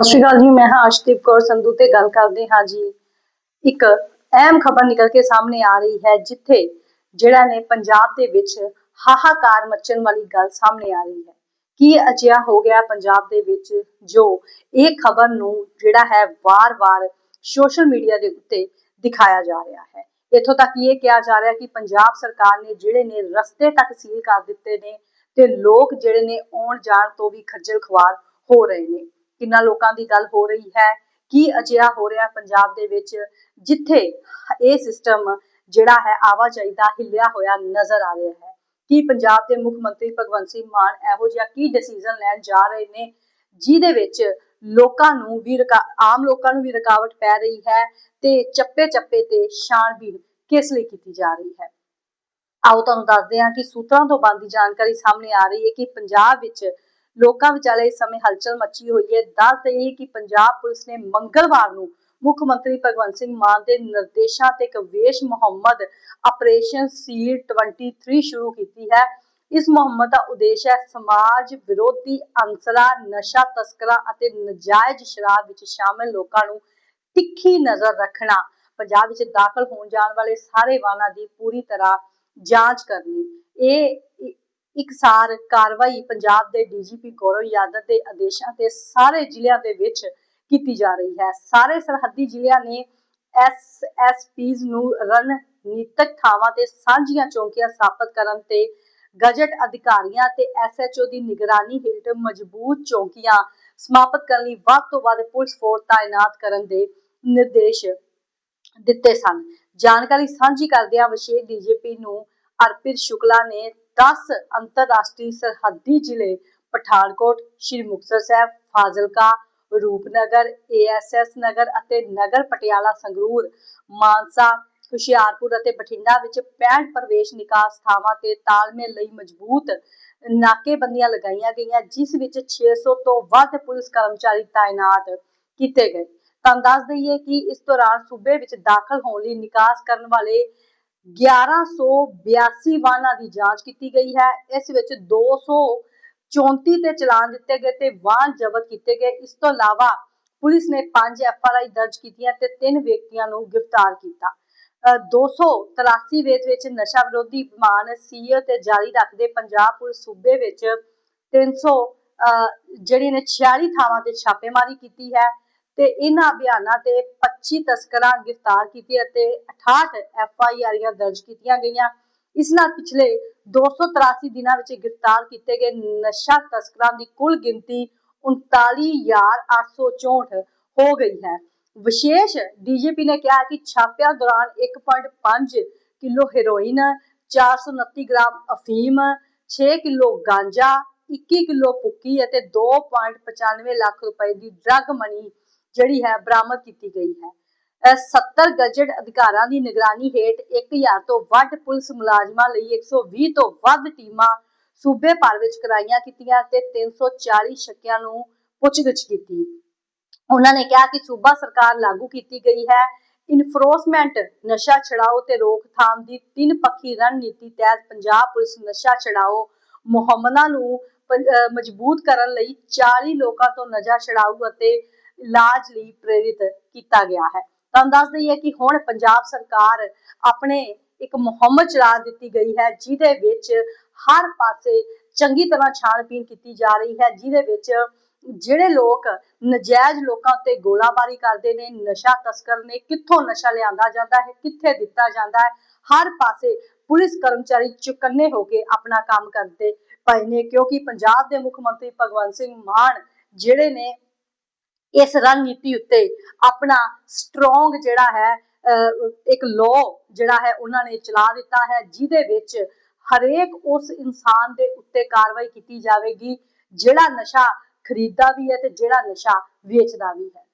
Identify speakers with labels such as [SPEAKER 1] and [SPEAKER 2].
[SPEAKER 1] ਸਤਿ ਸ਼੍ਰੀ ਅਕਾਲ ਜੀ, ਮੈਂ ਹਾਂ ਅਸ਼ਦੀਪ ਕੌਰ ਸੰਧੂ ਤੇ ਗੱਲ ਕਰਦੇ ਹਾਂ ਜੀ। ਇੱਕ ਅਹਿਮ ਖਬਰ ਨਿਕਲ ਕੇ ਸਾਹਮਣੇ ਆ ਰਹੀ ਹੈ, ਜਿੱਥੇ ਜਿਹੜਾ ਨੇ ਪੰਜਾਬ ਦੇ ਵਿੱਚ ਹਾਹਾਕਾਰ ਮਚਣ ਵਾਲੀ ਗੱਲ ਸਾਹਮਣੇ ਆ ਰਹੀ ਹੈ। ਕੀ ਅਜਿਹਾ ਹੋ ਗਿਆ ਪੰਜਾਬ ਦੇ ਵਿੱਚ ਜੋ ਇਹ ਖਬਰ ਨੂੰ ਜਿਹੜਾ ਹੈ ਵਾਰ-ਵਾਰ ਸੋਸ਼ਲ ਮੀਡੀਆ ਦੇ ਉੱਤੇ ਦਿਖਾਇਆ ਜਾ ਰਿਹਾ ਹੈ? ਇੱਥੋਂ ਤੱਕ ਇਹ ਕਿਹਾ ਜਾ ਰਿਹਾ ਕਿ ਪੰਜਾਬ ਸਰਕਾਰ ਨੇ ਜਿਹੜੇ ਨੇ ਰਸਤੇ ਤੱਕ ਸੀਲ ਕਰ ਦਿੱਤੇ ਨੇ ਤੇ ਲੋਕ ਜਿਹੜੇ ਨੇ ਆਉਣ ਜਾਣ ਤੋਂ ਵੀ ਖੱਜਲ ਖਵਾਰ ਹੋ ਰਹੇ ਨੇ। ਕਿੰਨਾ ਲੋਕਾਂ ਦੀ ਗੱਲ ਹੋ ਰਹੀ ਹੈ, ਕੀ ਅਜਿਹਾ ਹੋ ਰਿਹਾ ਪੰਜਾਬ ਦੇ ਵਿੱਚ, ਜਿੱਥੇ ਇਹ ਸਿਸਟਮ ਜਿਹੜਾ ਹੈ ਆਵਾਜਾਈ ਦਾ ਹਿੱਲਿਆ ਹੋਇਆ ਨਜ਼ਰ ਆ ਰਿਹਾ ਹੈ। ਕੀ ਪੰਜਾਬ ਦੇ ਮੁੱਖ ਮੰਤਰੀ ਭਗਵੰਤ ਸਿੰਘ ਮਾਨ ਇਹੋ ਜਿਹਾ ਕੀ ਡਿਸੀਜਨ ਲੈਣ ਜਾ ਰਹੇ ਨੇ, ਜਿਹਦੇ ਵਿੱਚ ਲੋਕਾਂ ਨੂੰ ਵੀ ਆਮ ਲੋਕਾਂ ਨੂੰ ਵੀ ਰੁਕਾਵਟ ਪੈ ਰਹੀ ਹੈ ਤੇ ਚੱਪੇ ਚੱਪੇ ਤੇ ਛਾਣਬੀਣ ਕਿਸ ਲਈ ਕੀਤੀ ਜਾ ਰਹੀ ਹੈ? ਆਓ ਤੁਹਾਨੂੰ ਦੱਸਦੇ ਹਾਂ ਕਿ ਸੂਤਰਾਂ ਤੋਂ ਬੰਦੀ ਜਾਣਕਾਰੀ ਸਾਹਮਣੇ ਆ ਰਹੀ ਹੈ ਕਿ ਪੰਜਾਬ ਵਿੱਚ ਲੋਕਾਂ ਵਿਚਾਲੇ ਇਸ ਸਮੇਂ ਹਲਚਲ ਮੱਚੀ ਹੋਈ ਹੈ। ਦੱਸ ਦਈਏ ਕਿ ਪੰਜਾਬ ਪੁਲਿਸ ਨੇ ਮੰਗਲਵਾਰ ਨੂੰ ਮੁੱਖ ਮੰਤਰੀ ਭਗਵੰਤ ਸਿੰਘ ਮਾਨ ਦੇ ਨਿਰਦੇਸ਼ਾਂ ਤੇ ਕਵੇਸ਼ ਮੁਹੰਮਦ ਆਪਰੇਸ਼ਨ ਸੀਲ 23 ਸ਼ੁਰੂ ਕੀਤੀ ਹੈ। ਇਸ ਮੁਹੰਮਦ ਦਾ ਉਦੇਸ਼ ਹੈ ਸਮਾਜ ਵਿਰੋਧੀ ਅੰਸਰਾਂ, ਨਸ਼ਾ ਤਸਕਰਾਂ ਅਤੇ ਨਜਾਇਜ਼ ਸ਼ਰਾਬ ਵਿੱਚ ਸ਼ਾਮਲ ਲੋਕਾਂ ਨੂੰ ਤਿੱਖੀ ਨਜ਼ਰ ਰੱਖਣਾ, ਪੰਜਾਬ ਵਿੱਚ ਦਾਖਲ ਹੋਣ ਜਾਣ ਵਾਲੇ ਸਾਰੇ ਵਾਹਨਾਂ ਦੀ ਪੂਰੀ ਤਰ੍ਹਾਂ ਜਾਂਚ ਕਰਨੀ। ਇਹ ਇਕਸਾਰ ਕਾਰਵਾਈ ਪੰਜਾਬ ਦੇ ਡੀਜੀਪੀ ਗੌਰਵ ਯਾਦਵ ਦੇ ਆਦੇਸ਼ਾਂ ਤੇ ਸਾਰੇ ਜ਼ਿਲ੍ਹਿਆਂ ਦੇ ਵਿੱਚ ਕੀਤੀ ਜਾ ਰਹੀ ਹੈ। ਸਾਰੇ ਸਰਹੱਦੀ ਜ਼ਿਲ੍ਹਿਆਂ ਨੇ ਐਸਐਸਪੀਜ਼ ਨੂੰ ਰਣਨੀਤਕ ਥਾਵਾਂ ਤੇ ਸਾਂਝੀਆਂ ਚੌਕੀਆਂ ਸਥਾਪਿਤ ਕਰਨ ਤੇ ਗਜਟ ਅਧਿਕਾਰੀਆਂ ਤੇ ਐਸਐਚਓ ਦੀ ਨਿਗਰਾਨੀ ਹੇਠ ਮਜ਼ਬੂਤ ਚੌਂਕੀਆਂ ਸਮਾਪਤ ਕਰਨ ਲਈ ਵੱਧ ਤੋਂ ਵੱਧ ਪੁਲਿਸ ਫੋਰਸ ਤਾਇਨਾਤ ਕਰਨ ਦੇ ਨਿਰਦੇਸ਼ ਦਿੱਤੇ ਸਨ। ਜਾਣਕਾਰੀ ਸਾਂਝੀ ਕਰਦਿਆਂ ਵਿਸ਼ੇਸ਼ ਡੀਜੀਪੀ ਨੂੰ ਅਰਪਿਤ ਸ਼ੁਕਲਾ ਨੇ 10 ਅੰਤਰਰਾਸ਼ਟਰੀ ਸਰਹੱਦੀ ਜ਼ਿਲ੍ਹੇ ਪਠਾਨਕੋਟ, ਸ਼੍ਰੀ ਮੁਕਤਸਰ ਸਾਹਿਬ, ਫਾਜ਼ਿਲਕਾ, ਰੂਪਨਗਰ, ਏਐਸਐਸ ਨਗਰ ਅਤੇ ਨਗਰ ਪਟਿਆਲਾ, ਸੰਗਰੂਰ, ਮਾਨਸਾ, ਹੁਸ਼ਿਆਰਪੁਰ ਅਤੇ ਬਠਿੰਡਾ ਵਿੱਚ 65 ਪ੍ਰਵੇਸ਼ ਨਿਕਾਸ ਥਾਵਾਂ ਤੇ ਤਾਲਮੇਲ ਲਈ ਮਜ਼ਬੂਤ ਨਾਕੇਬੰਦੀਆਂ ਲਗਾਈਆਂ ਗਈਆਂ, ਜਿਸ ਵਿੱਚ 600 ਤੋਂ ਵੱਧ ਪੁਲਿਸ ਕਰਮਚਾਰੀ ਤਾਇਨਾਤ ਕੀਤੇ ਗਏ। ਤਾਂ ਦੱਸ ਦਈਏ ਕਿ ਇਸ ਦੌਰਾਨ ਸੂਬੇ ਵਿੱਚ ਦਾਖਲ ਹੋਣ ਲਈ ਨਿਕਾਸ ਕਰਨ ਵਾਲੇ 1182 ਵਾਹਨਾਂ ਦੀ ਜਾਂਚ ਕੀਤੀ ਗਈ ਹੈ। ਇਸ ਵਿੱਚ 234 ਤੇ ਚਲਾਨ ਦਿੱਤੇ ਗਏ ਤੇ ਵਾਹਨ ਜ਼ਬਤ ਕੀਤੇ ਗਏ। ਇਸ ਤੋਂ ਇਲਾਵਾ ਪੁਲਿਸ ਨੇ 5 ਐਫਆਰਆਈ ਦਰਜ ਕੀਤੀਆਂ ਤੇ 3 ਵਿਅਕਤੀਆਂ ਨੂੰ ਗ੍ਰਿਫਤਾਰ ਕੀਤਾ। 283 ਵੇਤ ਵਿੱਚ ਨਸ਼ਾ ਵਿਰੋਧੀ ਅਭਿਆਨ ਸੀਓ ਤੇ ਜਾਰੀ ਰੱਖਦੇ ਪੰਜਾਬ ਪੁਲਿਸ ਸੂਬੇ ਵਿੱਚ 300 ਜਿਹੜੀ ਨੇ 46 ਥਾਵਾਂ ਤੇ ਛਾਪੇਮਾਰੀ ਕੀਤੀ ਹੈ। ਤੇ ਇਹਨਾਂ ਅਭਿਆਨਾਂ ਤੇ 25 ਤਸਕਰਾਂ ਗ੍ਰਿਫਤਾਰ ਕੀਤੇ ਅਤੇ 68 ਐਫ ਆਈ ਆਰ ਦਰਜ ਕੀਤੀਆਂ ਗਈਆਂ। ਇਸ ਨਾਲ ਪਿਛਲੇ 283 ਦਿਨਾਂ ਵਿੱਚ ਗ੍ਰਿਫਤਾਰ ਕੀਤੇ ਗਏ ਨਸ਼ਾ ਤਸਕਰਾਂ ਦੀ ਕੁੱਲ ਗਿਣਤੀ 39864 ਹੋ ਗਈ ਹੈ। ਵਿਸ਼ੇਸ਼ ਡੀਜੀਪੀ ਨੇ ਕਿਹਾ ਕਿ ਛਾਪਿਆਂ ਦੌਰਾਨ 1.5 ਕਿਲੋ ਹੈਰੋਇਨ 429 ਗ੍ਰਾਮ ਅਫੀਮ 6 ਕਿਲੋ ਗਾਂਜਾ 21 ਕਿਲੋ ਪੁੱਕੀ ਅਤੇ 2.95 ਲੱਖ ਰੁਪਏ ਦੀ ਡਰੱਗ ਮਨੀ ਜਿਹੜੀ ਹੈ, ਬਰਾਮਦ ਕੀਤੀ ਗਈ ਹੈ। 70 ਗਜਟ ਅਧਿਕਾਰਾਂ ਦੀ ਨਿਗਰਾਨੀ ਹੇਠ 1000 ਤੋਂ ਵੱਧ ਪੁਲਿਸ ਮੁਲਾਜ਼ਮਾਂ ਲਈ 120 ਤੋਂ ਵੱਧ ਟੀਮਾਂ ਸੂਬੇ ਭਰ ਵਿੱਚ ਕਰਾਈਆਂ ਕੀਤੀਆਂ ਤੇ 340 ਸ਼ੱਕਿਆਂ ਨੂੰ ਪੁੱਛਗਿੱਛ ਕੀਤੀ। ਉਹਨਾਂ ਨੇ ਕਿਹਾ ਕਿ ਸੂਬਾ ਸਰਕਾਰ ਲਾਗੂ ਕੀਤੀ ਗਈ ਹੈ। ਇਨਫੋਰਸਮੈਂਟ ਨਸ਼ਾ ਛਡਾਓ ਤੇ ਰੋਕਥਾਮ ਦੀ ਤਿੰਨ ਪੱਖੀ ਰਣਨੀਤੀ ਤਹਿਤ ਪੰਜਾਬ ਪੁਲਿਸ ਨਸ਼ਾ ਛਡਾਓ ਮੁਹੰਮਦਾਂ ਨੂੰ ਮਜ਼ਬੂਤ ਕਰਨ ਲਈ 40 ਲੋਕਾਂ ਤੋਂ ਨਸ਼ਾ ਛਡਾਊ ਅਤੇ ਇਲਾਜ ਲਈ ਪ੍ਰੇਰਿਤ ਕੀਤਾ ਗਿਆ ਹੈ। ਤਾਂ ਦੱਸ ਦਈਏ ਕਿ ਹੁਣ ਪੰਜਾਬ ਸਰਕਾਰ ਆਪਣੇ ਇੱਕ ਮੁਹਿੰਮ ਚਲਾ ਦਿੱਤੀ ਗਈ ਹੈ, ਜਿਹਦੇ ਵਿੱਚ ਹਰ ਪਾਸੇ ਚੰਗੀ ਤਰ੍ਹਾਂ ਛਾਣਬੀਣ ਕੀਤੀ ਜਾ ਰਹੀ ਹੈ, ਜਿਹਦੇ ਵਿੱਚ ਜਿਹੜੇ ਲੋਕ ਨਜਾਇਜ਼ ਲੋਕਾਂ ਉੱਤੇ ਗੋਲਾਬਾਰੀ ਕਰਦੇ ਨੇ, ਨਸ਼ਾ ਤਸਕਰ ਨੇ, ਕਿੱਥੋਂ ਨਸ਼ਾ ਲਿਆਂਦਾ ਜਾਂਦਾ ਹੈ, ਕਿੱਥੇ ਦਿੱਤਾ ਜਾਂਦਾ ਹੈ, ਹਰ ਪਾਸੇ ਪੁਲਿਸ ਕਰਮਚਾਰੀ ਚੁਕੰਨੇ ਹੋ ਕੇ ਆਪਣਾ ਕੰਮ ਕਰਦੇ ਪਏ ਨੇ, ਕਿਉਂਕਿ ਪੰਜਾਬ ਦੇ ਮੁੱਖ ਮੰਤਰੀ ਭਗਵੰਤ ਸਿੰਘ ਮਾਨ ਜਿਹੜੇ ਨੇ ਇਸ ਰਣਨੀਤੀ ਉੱਤੇ ਆਪਣਾ ਸਟਰੋਂਗ ਜਿਹੜਾ ਹੈ ਇੱਕ ਲਾਅ ਜਿਹੜਾ ਹੈ ਉਹਨਾਂ ਨੇ ਚਲਾ ਦਿੱਤਾ ਹੈ, ਜਿਹਦੇ ਵਿੱਚ ਹਰੇਕ ਉਸ ਇਨਸਾਨ ਦੇ ਉੱਤੇ ਕਾਰਵਾਈ ਕੀਤੀ ਜਾਵੇਗੀ, ਜਿਹੜਾ ਨਸ਼ਾ ਖਰੀਦਦਾ ਵੀ ਹੈ ਤੇ ਜਿਹੜਾ ਨਸ਼ਾ ਵੇਚਦਾ ਵੀ ਹੈ।